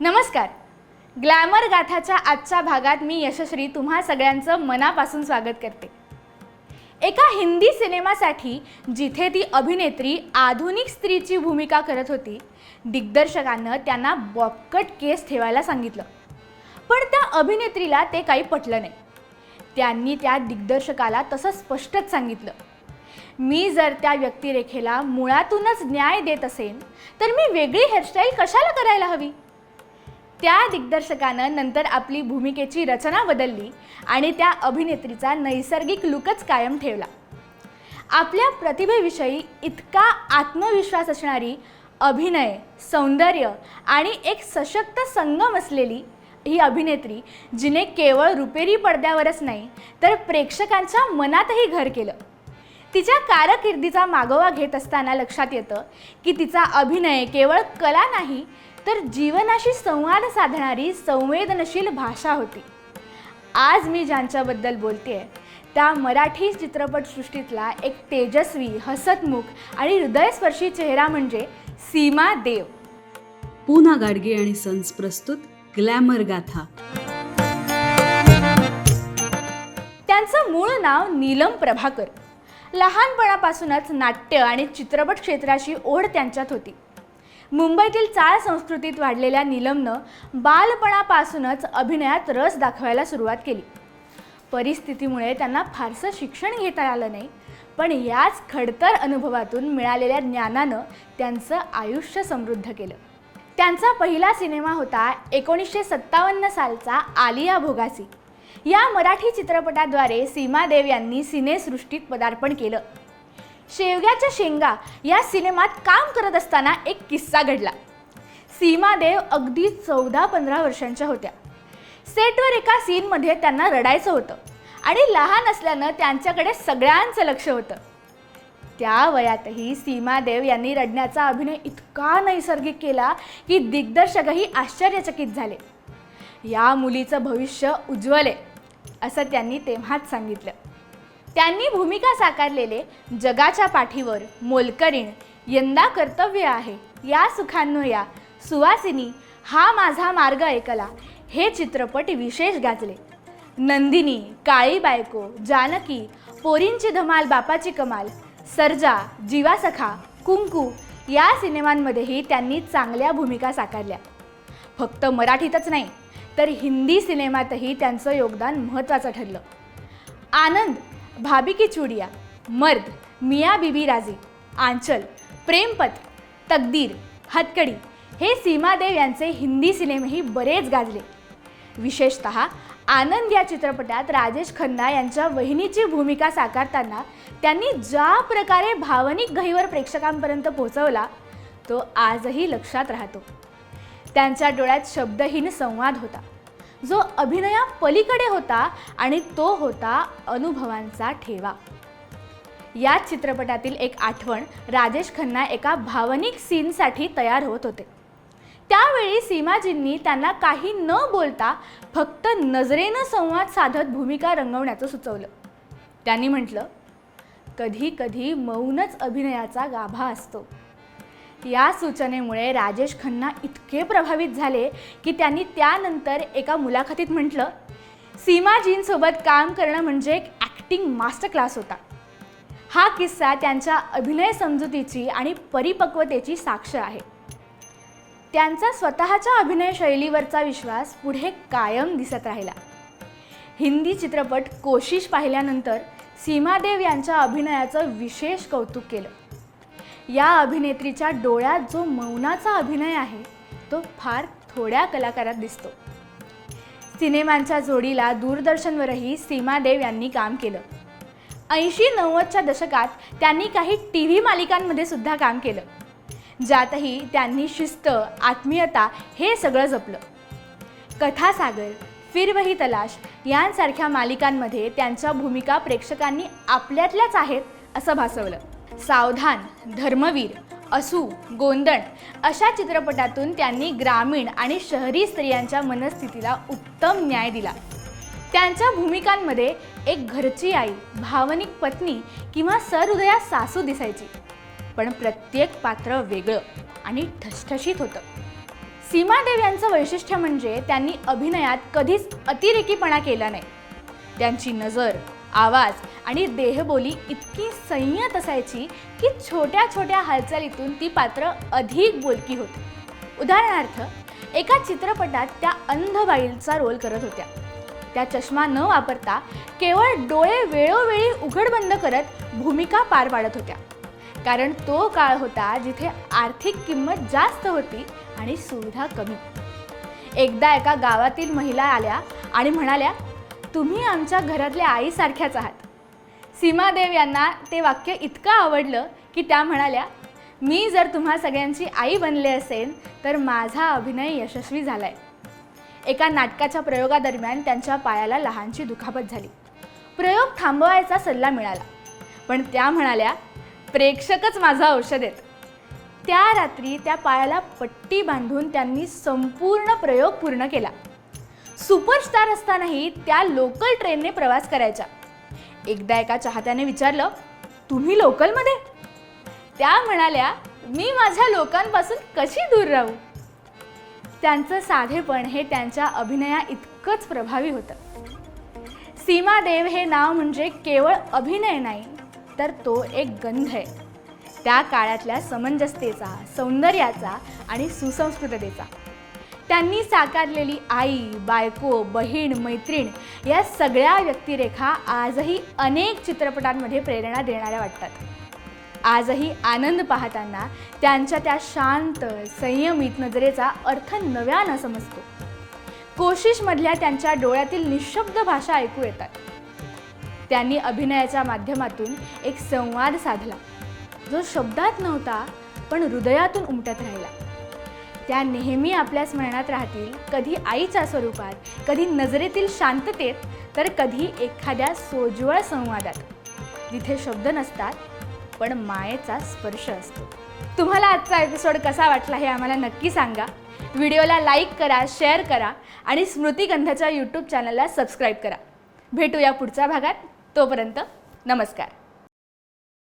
नमस्कार. ग्लॅमर गाथाच्या आजच्या भागात मी यशश्री तुम्हा सगळ्यांचं मनापासून स्वागत करते. एका हिंदी सिनेमासाठी जिथे ती अभिनेत्री आधुनिक स्त्रीची भूमिका करत होती दिग्दर्शकानं त्यांना बॉपकट केस ठेवायला सांगितलं. पण त्या अभिनेत्रीला ते काही पटलं नाही. त्यांनी त्या दिग्दर्शकाला तसं स्पष्टच सांगितलं. मी जर त्या व्यक्तिरेखेला मुळातूनच न्याय देत असेन तर मी वेगळी हेअरस्टाईल कशाला करायला हवी? त्या दिग्दर्शकानं नंतर आपली भूमिकेची रचना बदलली आणि त्या अभिनेत्रीचा नैसर्गिक लुकच कायम ठेवला. आपल्या प्रतिभेविषयी इतका आत्मविश्वास असणारी अभिनय सौंदर्य आणि एक सशक्त संगम असलेली ही अभिनेत्री जिने केवळ रुपेरी पडद्यावरच नाही तर प्रेक्षकांच्या मनातही घर केलं. तिच्या कारकिर्दीचा मागोवा घेत असताना लक्षात येतं की तिचा अभिनय केवळ कला नाही तर जीवनाशी संवाद साधणारी संवेदनशील भाषा होती. आज मी ज्यांच्याबद्दल बोलतेय त्या मराठी चित्रपटसृष्टीतला एक तेजस्वी हसतमुख आणि हृदयस्पर्शी चेहरा म्हणजे सीमा देव. पूना गाडगे आणि सन्स प्रस्तुत ग्लॅमर गाथा. त्यांचं मूळ नाव नीलम प्रभाकर. लहानपणापासूनच नाट्य आणि चित्रपट क्षेत्राची ओढ त्यांच्यात होती. मुंबईतील चाळ संस्कृतीत वाढलेल्या नीलमनं बालपणापासूनच अभिनयात रस दाखवायला सुरुवात केली. परिस्थितीमुळे त्यांना फारसं शिक्षण घेता आलं नाही पण याच खडतर अनुभवातून मिळालेल्या ज्ञानानं त्यांचं आयुष्य समृद्ध केलं. त्यांचा पहिला सिनेमा होता एकोणीसशे सत्तावन्न सालचा आलिया भोगासी. या मराठी चित्रपटाद्वारे सीमा देव यांनी सिनेसृष्टीत पदार्पण केलं. शेवग्याच्या शेंगा या सिनेमात काम करत असताना एक किस्सा घडला. सीमा देव अगदी चौदा पंधरा वर्षांच्या होत्या. सेटवर एका सीनमध्ये त्यांना रडायचं होतं आणि लहान असल्यानं त्यांच्याकडे सगळ्यांचं लक्ष होतं. त्या वयातही सीमा देव यांनी रडण्याचा अभिनय इतका नैसर्गिक केला की दिग्दर्शकही आश्चर्यचकित झाले. या मुलीचं भविष्य उज्ज्वल आहे असं त्यांनी तेव्हाच सांगितलं. त्यांनी भूमिका साकारलेले जगाच्या पाठीवर मोलकरीण यंदा कर्तव्य आहे. या सुखांनो या. सुवासिनी हा माझा मार्ग ऐकला. हे चित्रपट विशेष गाजले. नंदिनी काळी बायको जानकी पोरींची धमाल बापाची कमाल सर्जा जीवासखा कुंकू या सिनेमांमध्येही त्यांनी चांगल्या भूमिका साकारल्या. फक्त मराठीतच नाही तर हिंदी सिनेमातही त्यांचं योगदान महत्त्वाचं ठरलं. आनंद भाभी की चुडिया मर्द मिया बीबी राजी आंचल प्रेमपथ तकदीर हतकडी हे सीमादेव यांचे हिंदी सिनेमेही बरेच गाजले. विशेषत आनंद या चित्रपटात राजेश खन्ना यांच्या वहिनीची भूमिका साकारताना त्यांनी ज्या प्रकारे भावनिक गहीवर प्रेक्षकांपर्यंत पोहोचवला तो आजही लक्षात राहतो. त्यांच्या डोळ्यात शब्दहीन संवाद होता. जो अभिनया पलीकडे होता आणि तो होता अनुभवांचा ठेवा. या चित्रपटातील एक आठवण राजेश खन्ना एका भावनिक सीनसाठी तयार होत होते. त्यावेळी सीमाजींनी त्यांना काही न बोलता फक्त नजरेनं संवाद साधत भूमिका रंगवण्याचं सुचवलं. त्यांनी म्हटलं कधी कधी मौनच अभिनयाचा गाभा असतो. या सूचनेमुळे राजेश खन्ना इतके प्रभावित झाले की त्यांनी त्यानंतर एका मुलाखतीत म्हटलं सीमाजींसोबत काम करणं म्हणजे एक ॲक्टिंग मास्टर क्लास होता. हा किस्सा त्यांच्या अभिनय समजुतीची आणि परिपक्वतेची साक्ष आहे. त्यांचा स्वतःच्या अभिनय शैलीवरचा विश्वास पुढे कायम दिसत राहिला. हिंदी चित्रपट कोशिश पाहिल्यानंतर सीमादेव यांच्या अभिनयाचं विशेष कौतुक केलं. या अभिनेत्रीच्या डोळ्यात जो मौनाचा अभिनय आहे तो फार थोड्या कलाकारात दिसतो. सिनेमांच्या जोडीला दूरदर्शनवरही सीमा देव यांनी काम केलं. ऐंशी नव्वदच्या दशकात त्यांनी काही टी व्ही मालिकांमध्ये सुद्धा काम केलं. ज्यातही त्यांनी शिस्त आत्मीयता हे सगळं जपलं. कथासागर फिरवही तलाश यांसारख्या मालिकांमध्ये त्यांच्या भूमिका प्रेक्षकांनी आपल्यातल्याच आहेत असं भासवलं. सावधान धर्मवीर असू गोंदण अशा चित्रपटातून त्यांनी ग्रामीण आणि शहरी स्त्रियांच्या मनस्थितीला उत्तम न्याय दिला. त्यांच्या भूमिकांमध्ये एक घरची आई भावनिक पत्नी किंवा सहृदया सासू दिसायची. पण प्रत्येक पात्र वेगळं आणि ठसठशीत होतं. सीमादेव यांचं वैशिष्ट्य म्हणजे त्यांनी अभिनयात कधीच अतिरेकीपणा केला नाही. त्यांची नजर आवाज आणि देहबोली इतकी संयत असायची की छोट्या छोट्या हालचालीतून ती पात्र अधिक बोलकी होती. उदाहरणार्थ एका चित्रपटात त्या अंधबाईलचा रोल करत होत्या. त्या चष्मा न वापरता केवळ डोळे वेळोवेळी उघड बंद करत भूमिका पार पाडत होत्या. कारण तो काळ होता जिथे आर्थिक किंमत जास्त होती आणि सुविधा कमी. एकदा एका गावातील महिला आल्या आणि म्हणाल्या तुम्ही आमच्या घरातल्या आईसारख्याच आहात. सीमादेव यांना ते वाक्य इतकं आवडलं की त्या म्हणाल्या मी जर तुम्हा सगळ्यांची आई बनले असेल तर माझा अभिनय यशस्वी झाला आहे एका नाटकाच्या प्रयोगादरम्यान त्यांच्या पायाला लहानशी दुखापत झाली. प्रयोग थांबवायचा सल्ला मिळाला. पण त्या म्हणाल्या प्रेक्षकच माझं औषध आहेत. त्या रात्री त्या पायाला पट्टी बांधून त्यांनी संपूर्ण प्रयोग पूर्ण केला. सुपरस्टार असतानाही त्या लोकल ट्रेनने प्रवास करायच्या. एकदा एका चाहत्याने विचारलं तुम्ही लोकलमध्ये त्या म्हणाल्या मी माझ्या लोकांपासून कशी दूर राहू? त्यांचं साधेपण हे त्यांच्या अभिनया इतकंच प्रभावी होतं. सीमा देव हे नाव म्हणजे केवळ अभिनय नाही तर तो एक गंध आहे. त्या काळातल्या समंजसतेचा सौंदर्याचा आणि सुसंस्कृततेचा. त्यांनी साकारलेली आई बायको बहीण मैत्रीण या सगळ्या व्यक्तिरेखा आजही अनेक चित्रपटांमध्ये प्रेरणा देणाऱ्या वाटतात. आजही आनंद पाहताना त्यांच्या त्या शांत संयमित नजरेचा अर्थ नव्यानं समजतो. कोशिशमधल्या त्यांच्या डोळ्यातील निशब्द भाषा ऐकू येतात. त्यांनी अभिनयाच्या माध्यमातून एक संवाद साधला. जो शब्दात नव्हता पण हृदयातून उमटत राहिला. त्या नेहमी आपल्या स्मरणात राहतील कधी आईच्या स्वरूपात कधी नजरेतील शांततेत तर कधी एखाद्या सोज्वळ संवादात. जिथे शब्द नसतात पण मायेचा स्पर्श असतो. तुम्हाला आजचा एपिसोड कसा वाटला हे आम्हाला नक्की सांगा. व्हिडिओला लाईक करा शेअर करा आणि स्मृतिगंधाच्या यूट्यूब चॅनलला सबस्क्राईब करा. भेटूया पुढच्या भागात. तोपर्यंत नमस्कार.